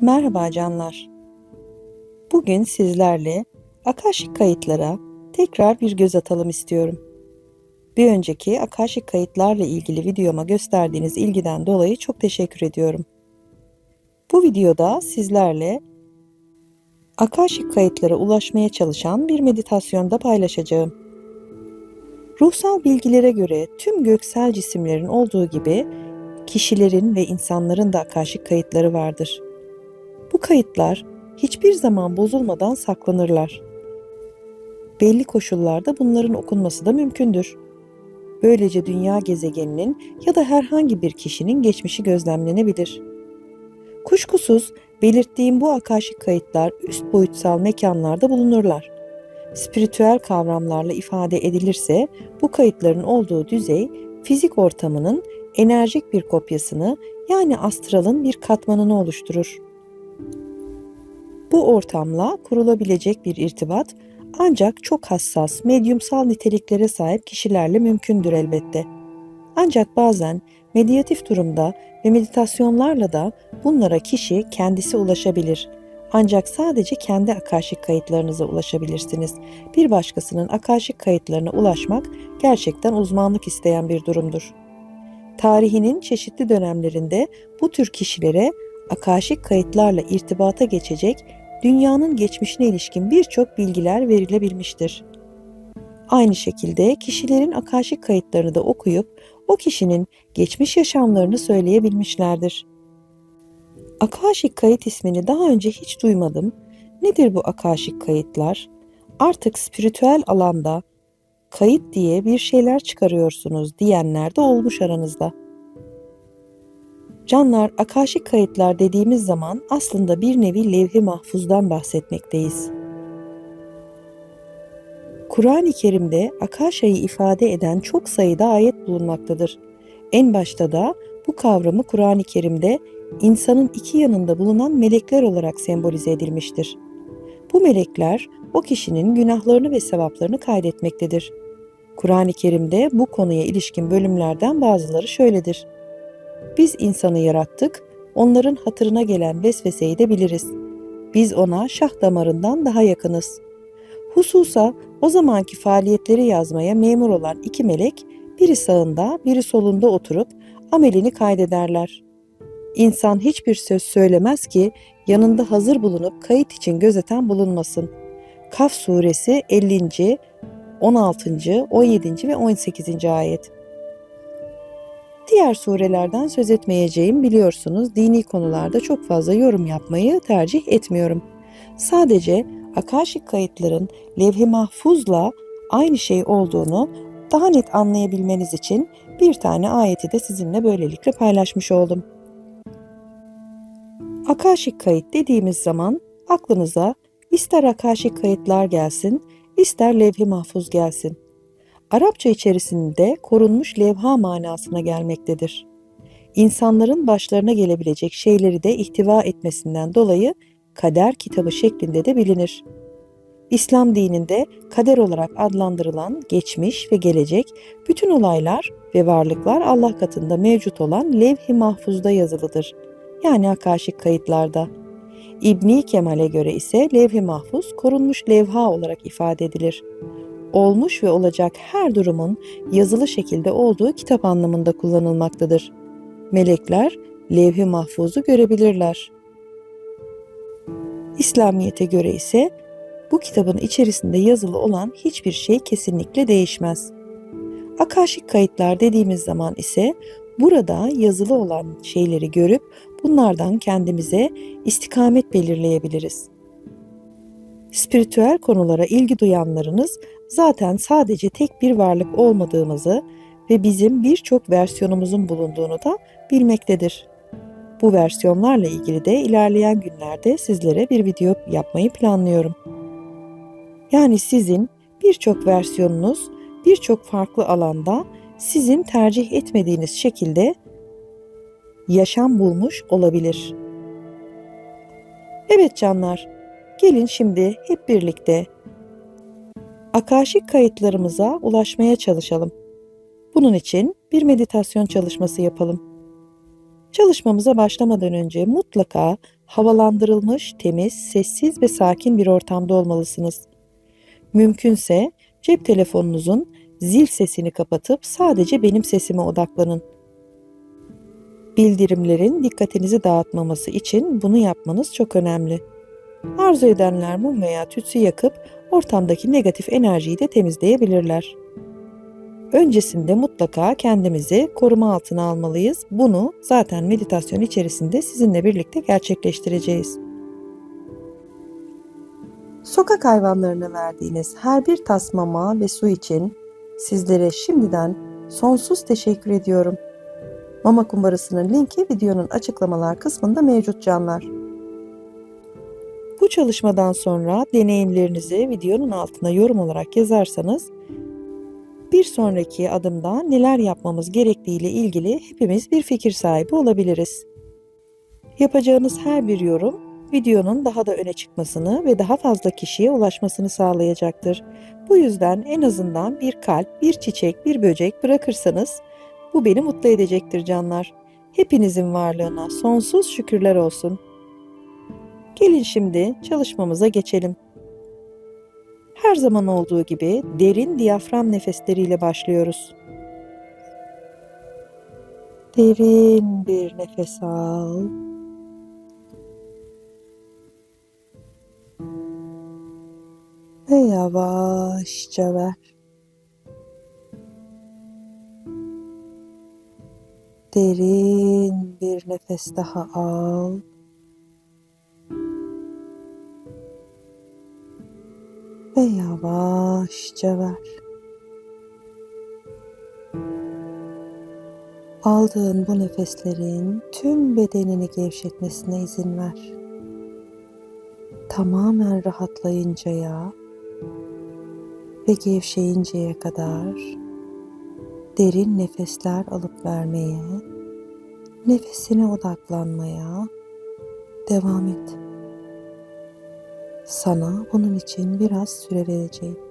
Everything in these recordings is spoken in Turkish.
Merhaba canlar. Bugün sizlerle Akashic kayıtlara tekrar bir göz atalım istiyorum. Bir önceki Akashic kayıtlarla ilgili videoma gösterdiğiniz ilgiden dolayı çok teşekkür ediyorum. Bu videoda sizlerle Akashic kayıtlara ulaşmaya çalışan bir meditasyonda paylaşacağım. Ruhsal bilgilere göre tüm göksel cisimlerin olduğu gibi kişilerin ve insanların da Akashic kayıtları vardır. Bu kayıtlar hiçbir zaman bozulmadan saklanırlar. Belli koşullarda bunların okunması da mümkündür. Böylece dünya gezegeninin ya da herhangi bir kişinin geçmişi gözlemlenebilir. Kuşkusuz belirttiğim bu akaşik kayıtlar üst boyutsal mekanlarda bulunurlar. Spiritüel kavramlarla ifade edilirse bu kayıtların olduğu düzey fizik ortamının enerjik bir kopyasını yani astralın bir katmanını oluşturur. Bu ortamla kurulabilecek bir irtibat ancak çok hassas, medyumsal niteliklere sahip kişilerle mümkündür elbette. Ancak bazen meditatif durumda ve meditasyonlarla da bunlara kişi kendisi ulaşabilir. Ancak sadece kendi akaşik kayıtlarınıza ulaşabilirsiniz. Bir başkasının akaşik kayıtlarına ulaşmak gerçekten uzmanlık isteyen bir durumdur. Tarihinin çeşitli dönemlerinde bu tür kişilere akaşik kayıtlarla irtibata geçecek dünyanın geçmişine ilişkin birçok bilgiler verilebilmiştir. Aynı şekilde kişilerin akaşik kayıtlarını da okuyup o kişinin geçmiş yaşamlarını söyleyebilmişlerdir. Akaşik kayıt ismini daha önce hiç duymadım. Nedir bu akaşik kayıtlar? Artık spiritüel alanda kayıt diye bir şeyler çıkarıyorsunuz diyenler de olmuş aranızda. Canlar, akaşik kayıtlar dediğimiz zaman aslında bir nevi levh-i mahfuzdan bahsetmekteyiz. Kur'an-ı Kerim'de akaşayı ifade eden çok sayıda ayet bulunmaktadır. En başta da bu kavramı Kur'an-ı Kerim'de insanın iki yanında bulunan melekler olarak sembolize edilmiştir. Bu melekler o kişinin günahlarını ve sevaplarını kaydetmektedir. Kur'an-ı Kerim'de bu konuya ilişkin bölümlerden bazıları şöyledir. Biz insanı yarattık, onların hatırına gelen vesveseyi de biliriz. Biz ona şah damarından daha yakınız. Hususa o zamanki faaliyetleri yazmaya memur olan iki melek, biri sağında, biri solunda oturup amelini kaydederler. İnsan hiçbir söz söylemez ki yanında hazır bulunup kayıt için gözeten bulunmasın. Kaf suresi 50. 16. 17. ve 18. ayet. Diğer surelerden söz etmeyeceğim biliyorsunuz dini konularda çok fazla yorum yapmayı tercih etmiyorum. Sadece akaşik kayıtların levh-i mahfuzla aynı şey olduğunu daha net anlayabilmeniz için bir tane ayeti de sizinle böylelikle paylaşmış oldum. Akaşik kayıt dediğimiz zaman aklınıza ister akaşik kayıtlar gelsin, ister levh-i mahfuz gelsin. Arapça içerisinde korunmuş levha manasına gelmektedir. İnsanların başlarına gelebilecek şeyleri de ihtiva etmesinden dolayı kader kitabı şeklinde de bilinir. İslam dininde kader olarak adlandırılan geçmiş ve gelecek bütün olaylar ve varlıklar Allah katında mevcut olan levh-i mahfuzda yazılıdır. Yani akaşik kayıtlarda. İbni Kemal'e göre ise levh-i mahfuz korunmuş levha olarak ifade edilir olmuş ve olacak her durumun yazılı şekilde olduğu kitap anlamında kullanılmaktadır. Melekler levh-i mahfuzu görebilirler. İslamiyete göre ise bu kitabın içerisinde yazılı olan hiçbir şey kesinlikle değişmez. Akaşik kayıtlar dediğimiz zaman ise burada yazılı olan şeyleri görüp bunlardan kendimize istikamet belirleyebiliriz. Spiritüel konulara ilgi duyanlarınız zaten sadece tek bir varlık olmadığımızı ve bizim birçok versiyonumuzun bulunduğunu da bilmektedir. Bu versiyonlarla ilgili de ilerleyen günlerde sizlere bir video yapmayı planlıyorum. Yani sizin birçok versiyonunuz birçok farklı alanda sizin tercih etmediğiniz şekilde yaşam bulmuş olabilir. Evet canlar, gelin şimdi hep birlikte akaşik kayıtlarımıza ulaşmaya çalışalım. Bunun için bir meditasyon çalışması yapalım. Çalışmamıza başlamadan önce mutlaka havalandırılmış, temiz, sessiz ve sakin bir ortamda olmalısınız. Mümkünse cep telefonunuzun zil sesini kapatıp sadece benim sesime odaklanın. Bildirimlerin dikkatinizi dağıtmaması için bunu yapmanız çok önemli. Arzu edenler mum veya tütsü yakıp ortamdaki negatif enerjiyi de temizleyebilirler. Öncesinde mutlaka kendimizi koruma altına almalıyız. Bunu zaten meditasyon içerisinde sizinle birlikte gerçekleştireceğiz. Sokak hayvanlarına verdiğiniz her bir tas mama ve su için sizlere şimdiden sonsuz teşekkür ediyorum. Mama kumbarasının linki videonun açıklamalar kısmında mevcut canlar. Bu çalışmadan sonra deneyimlerinizi videonun altına yorum olarak yazarsanız bir sonraki adımda neler yapmamız gerektiği ile ilgili hepimiz bir fikir sahibi olabiliriz. Yapacağınız her bir yorum videonun daha da öne çıkmasını ve daha fazla kişiye ulaşmasını sağlayacaktır. Bu yüzden en azından bir kalp, bir çiçek, bir böcek bırakırsanız bu beni mutlu edecektir canlar. Hepinizin varlığına sonsuz şükürler olsun. Gelin şimdi çalışmamıza geçelim. Her zaman olduğu gibi derin diyafram nefesleriyle başlıyoruz. Derin bir nefes al. Ve yavaşça ver. Derin bir nefes daha al. Ve yavaşça ver. Aldığın bu nefeslerin tüm bedenini gevşetmesine izin ver. Tamamen rahatlayıncaya ve gevşeyinceye kadar derin nefesler alıp vermeye, nefesine odaklanmaya devam et. Sana bunun için biraz süre vereceğim.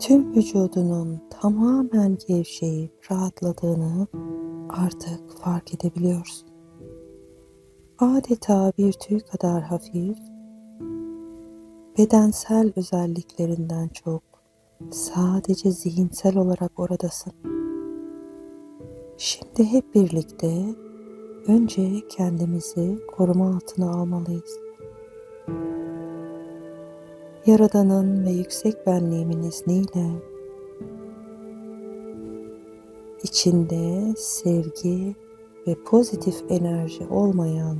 Tüm vücudunun tamamen gevşeyip rahatladığını artık fark edebiliyorsun. Adeta bir tüy kadar hafif, bedensel özelliklerinden çok sadece zihinsel olarak oradasın. Şimdi hep birlikte önce kendimizi koruma altına almalıyız. Yaradan'ın ve yüksek benliğimin izniyle içinde sevgi ve pozitif enerji olmayan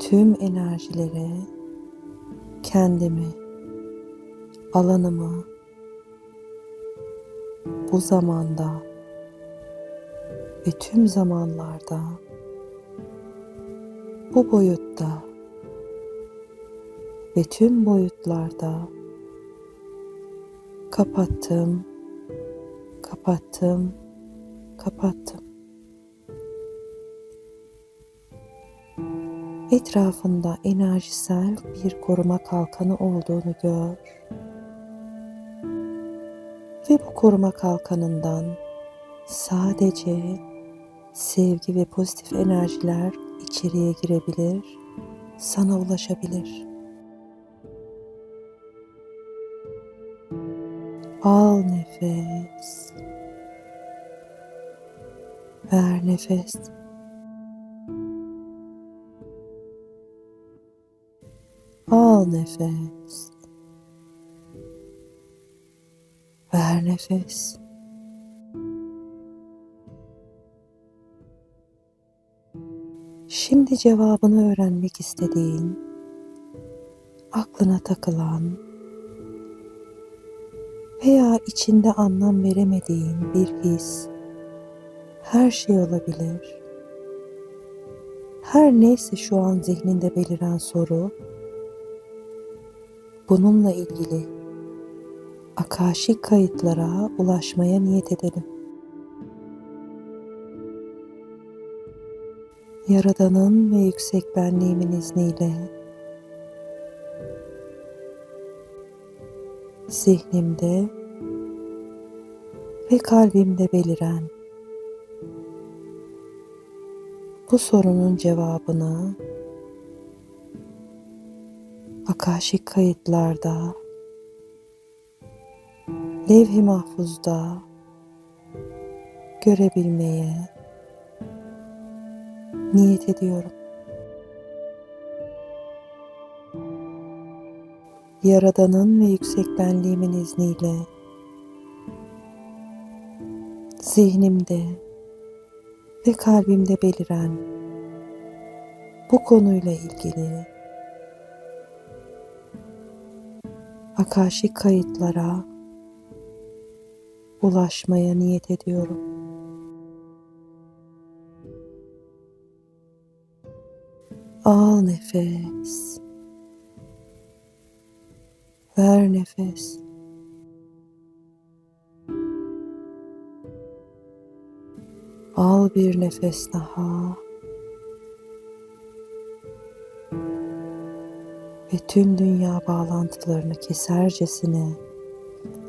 tüm enerjilere kendimi, alanımı bu zamanda ve tüm zamanlarda bu boyutta ve tüm boyutlarda kapattım, kapattım, kapattım. Etrafında enerjisel bir koruma kalkanı olduğunu gör. Ve bu koruma kalkanından sadece sevgi ve pozitif enerjiler içeriye girebilir, sana ulaşabilir.'' Al nefes. Ver nefes. Al nefes. Ver nefes. Şimdi cevabını öğrenmek istediğin, aklına takılan veya içinde anlam veremediğin bir his, her şey olabilir. Her neyse şu an zihninde beliren soru, bununla ilgili akaşik kayıtlara ulaşmaya niyet edelim. Yaradan'ın ve yüksek benliğimin izniyle zihnimde ve kalbimde beliren bu sorunun cevabını akaşik kayıtlarda, levh-i mahfuzda görebilmeye niyet ediyorum. Yaradan'ın ve yüksek benliğimin izniyle zihnimde ve kalbimde beliren bu konuyla ilgili akaşik kayıtlara ulaşmaya niyet ediyorum. Al nefes. Ver nefes. Al bir nefes daha. Ve tüm dünya bağlantılarını kesercesine,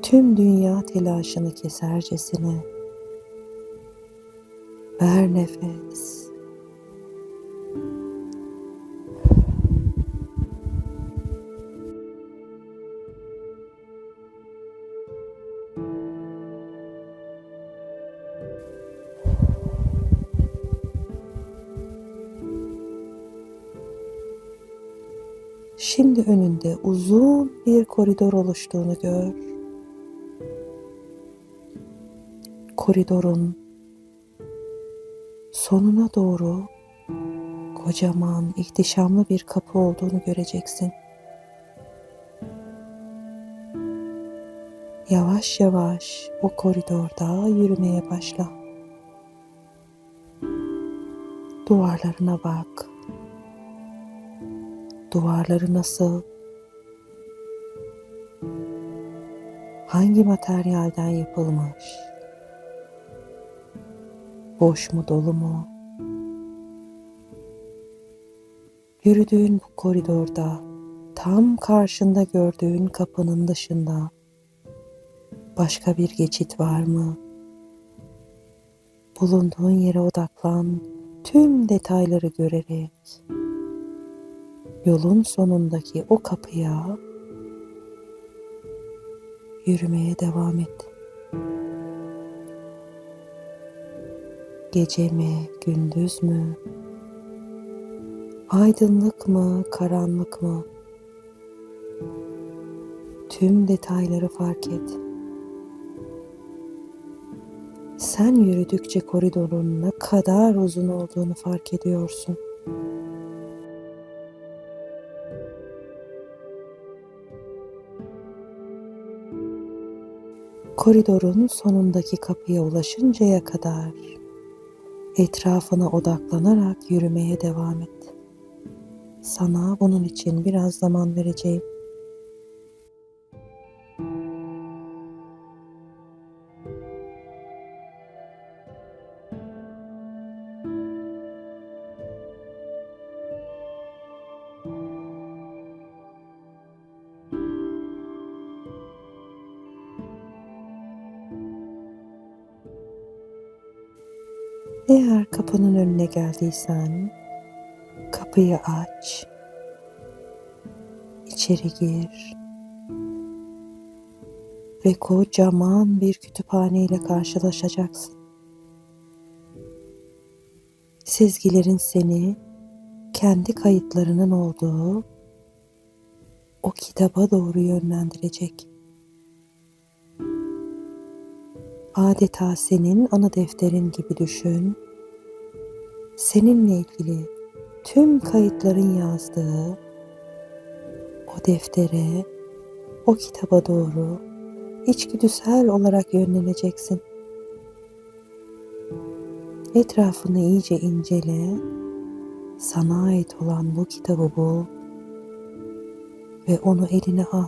tüm dünya telaşını kesercesine ver nefes. Şimdi önünde uzun bir koridor oluştuğunu gör. Koridorun sonuna doğru kocaman, ihtişamlı bir kapı olduğunu göreceksin. Yavaş yavaş o koridorda yürümeye başla. Duvarlarına bak. Duvarları nasıl? Hangi materyalden yapılmış? Boş mu dolu mu? Yürüdüğün bu koridorda tam karşında gördüğün kapının dışında başka bir geçit var mı? Bulunduğun yere odaklan, tüm detayları görerek yolun sonundaki o kapıya yürümeye devam et. Gece mi, gündüz mü? Aydınlık mı, karanlık mı? Tüm detayları fark et. Sen yürüdükçe koridorun ne kadar uzun olduğunu fark ediyorsun. Koridorun sonundaki kapıya ulaşıncaya kadar etrafına odaklanarak yürümeye devam et. Sana bunun için biraz zaman vereceğim. Önüne geldiysen kapıyı aç. İçeri gir. Ve kocaman bir kütüphane ile karşılaşacaksın. Sezgilerin seni kendi kayıtlarının olduğu o kitaba doğru yönlendirecek. adeta senin ana defterin gibi düşün. Seninle ilgili tüm kayıtların yazdığı o deftere, o kitaba doğru içgüdüsel olarak yönleneceksin. Etrafını iyice incele, sana ait olan bu kitabı bul ve onu eline al.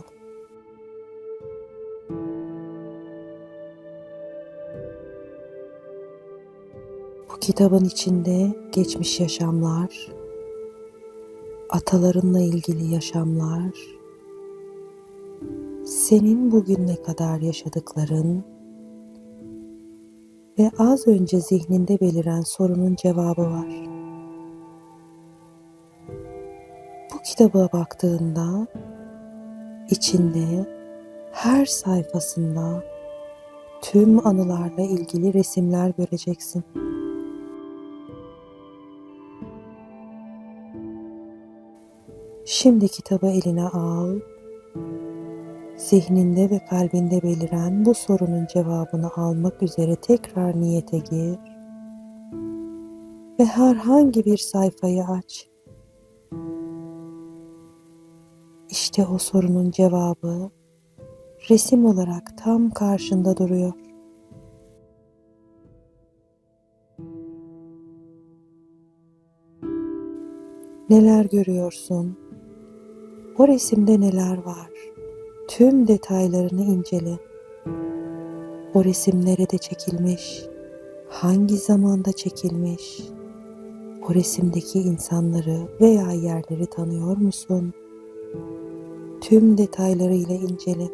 Kitabın içinde geçmiş yaşamlar, atalarınla ilgili yaşamlar, senin bugüne kadar yaşadıkların ve az önce zihninde beliren sorunun cevabı var. Bu kitaba baktığında içinde her sayfasında tüm anılarla ilgili resimler göreceksin. Şimdi kitabı eline al. Zihninde ve kalbinde beliren bu sorunun cevabını almak üzere tekrar niyete gir. Ve herhangi bir sayfayı aç. İşte o sorunun cevabı resim olarak tam karşında duruyor. Neler görüyorsun? O resimde neler var? Tüm detaylarını incele. O resim nerede çekilmiş? Hangi zamanda çekilmiş? O resimdeki insanları veya yerleri tanıyor musun? Tüm detaylarıyla incele.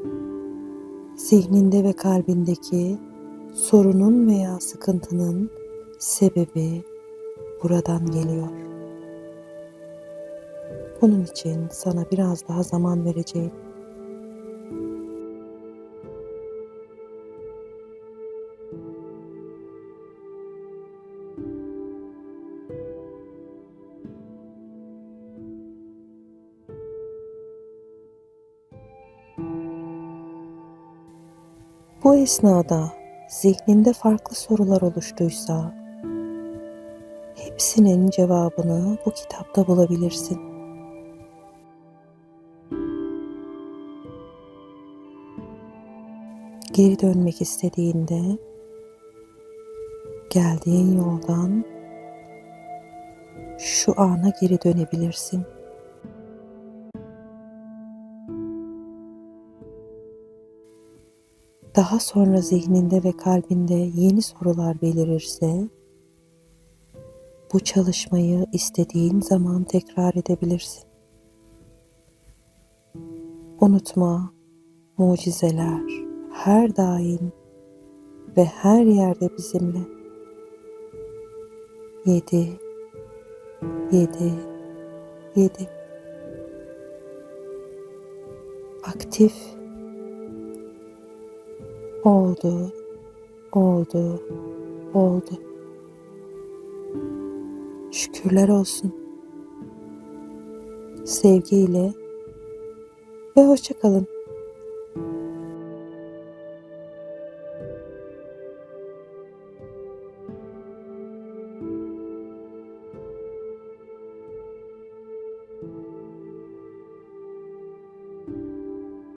Zihninde ve kalbindeki sorunun veya sıkıntının sebebi buradan geliyor. Bunun için sana biraz daha zaman vereceğim. Bu esnada zihninde farklı sorular oluştuysa hepsinin cevabını bu kitapta bulabilirsin. Geri dönmek istediğinde geldiğin yoldan şu ana geri dönebilirsin. Daha sonra zihninde ve kalbinde yeni sorular belirirse bu çalışmayı istediğin zaman tekrar edebilirsin. Unutma, mucizeler her daim ve her yerde bizimle. Yedi, yedi, yedi. Aktif oldu, oldu, oldu. Şükürler olsun. Sevgiyle ve hoşça kalın.